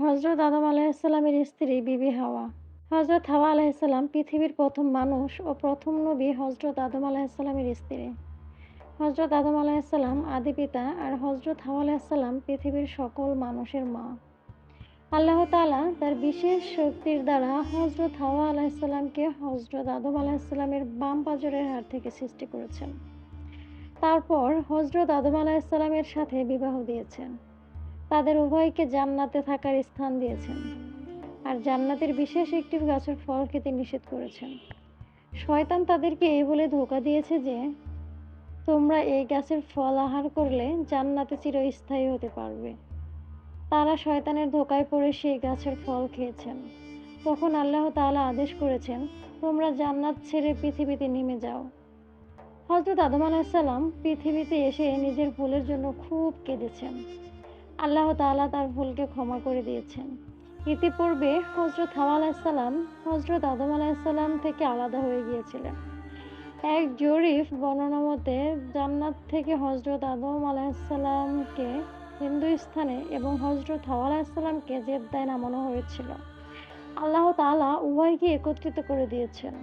হজরত আদম আলাইসাল্লামের স্ত্রী বিবি হাওয়া। হজরত হাওয়া আলাইসাল্লাম পৃথিবীর প্রথম মানুষ ও প্রথম নবী হজরত আদম আলাইসাল্লামের স্ত্রী। হজরত আদম আলাইসাল্লাম আদি পিতা আর হজরত হাওয়া আলাইসাল্লাম পৃথিবীর সকল মানুষের মা। আল্লাহ তাআলা তার বিশেষ শক্তির দ্বারা হজরত হাওয়া আলাইসাল্লামকে হজরত আদম আলাইসাল্লামের বাম পাজরের হাত থেকে সৃষ্টি করেছেন। তারপর হজরত আদম আলাইসাল্লামের সাথে বিবাহ দিয়েছেন। তাদের উভয়কে জান্নাতে থাকার স্থান দিয়েছেন। আর জান্নাতের বিশেষ একটি গাছের ফল খেতে নিষেধ করেছেন। শয়তান তাদেরকে এই বলে ধোকা দিয়েছে যে, তোমরা এই গাছের ফল আহার করলে জান্নাতে চিরস্থায়ী হতে পারবে। তারা শয়তানের ধোকায় পড়ে সেই গাছের ফল খেয়েছেন। তখন আল্লাহ তাআলা আদেশ করেছেন, তোমরা জান্নাত ছেড়ে পৃথিবীতে নেমে যাও। হজরত আদম আলাহিসাল্লাম পৃথিবীতে এসে নিজের ভুলের জন্য খুব কেঁদেছেন। আল্লাহ তাআলা তার ভুলকে ক্ষমা করে দিয়েছেন। ইতিপূর্বে হজরত হাওয়া আলাহিসাল্লাম হজরত আদম আলাহিসাল্লাম থেকে আলাদা হয়ে গিয়েছিলেন। এক জরিফ বর্ণনা মতে জান্নাত থেকে হজরত আদম আলাহিসাল্লামকে হিন্দুস্থানে এবং হজরত হাওয়া আলাহিসাল্লামকে জেদ্দায় নামানো হয়েছিল। আল্লাহ তাআলা উভয়কে একত্রিত করে দিয়েছেন।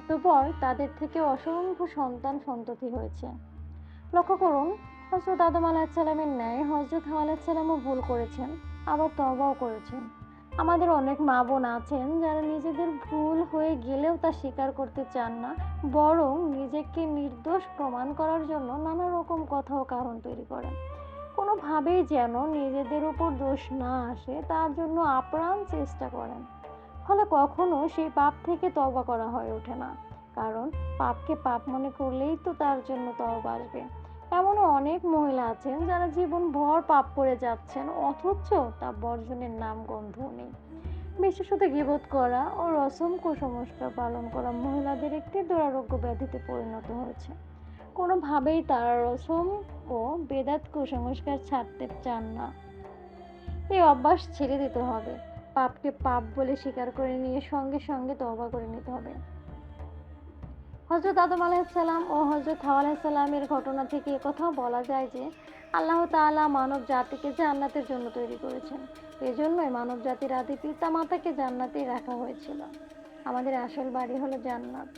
অতঃপর তাদের থেকে অসংখ্য সন্তান সন্ততি হয়েছে। লক্ষ্য করুন হজরত আদম আলাহিসাল্লামের ন্যায় হজরত আলাহিসাল্লামও ভুল করেছেন, আবার তবাও করেছেন। আমাদের অনেক মা বোন আছেন যারা নিজেদের ভুল হয়ে গেলেও তা স্বীকার করতে চান না, বরং নিজেকে নির্দোষ প্রমাণ করার জন্য নানা রকম কথা ও কারণ তৈরি করেন। কোনোভাবেই যেন নিজেদের উপর দোষ না আসে, তার জন্য আপ্রাণ চেষ্টা করেন। ফলে কখনো সেই পাপ থেকে তবা করা হয়ে ওঠে না, কারণ পাপকে পাপ মনে করলেই তো তার জন্য তওবা আসবে। এমনও অনেক মহিলা আছেন যারা জীবন ভর পাপ করে যাচ্ছেন, অথচ তা বর্জনের নাম গন্ধ নেই। বিশেষত গিবোধ করা ও রসম কুসংস্কার পালন করা মহিলাদের একটি দুরারোগ্য ব্যাধিতে পরিণত হয়েছে। কোনোভাবেই তারা রসম ও বেদাত কুসংস্কার ছাড়তে চান না। এই অভ্যাস ছেড়ে দিতে হবে। পাপকে পাপ বলে স্বীকার করে নিয়ে সঙ্গে সঙ্গে তওবা করে নিতে হবে। হজরত আদম আলাইসাল্লাম ও হজরত হাওয়া আলাইসাল্লামের ঘটনা থেকে কথাও বলা যায় যে, আল্লাহ তাআলা মানব জাতিকে জান্নাতের জন্য তৈরি করেছেন। এজন্যই মানব জাতির আদি পিতা মাতাকে জান্নাতেই রাখা হয়েছিল। আমাদের আসল বাড়ি হলো জান্নাত।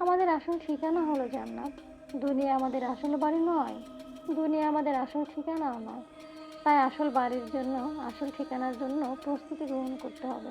আমাদের আসল ঠিকানা হলো জান্নাত। দুনিয়া আমাদের আসল বাড়ি নয়। দুনিয়া আমাদের আসল ঠিকানাও নয়। তাই আসল বাড়ির জন্য, আসল ঠিকানার জন্য প্রস্তুতি গ্রহণ করতে হবে।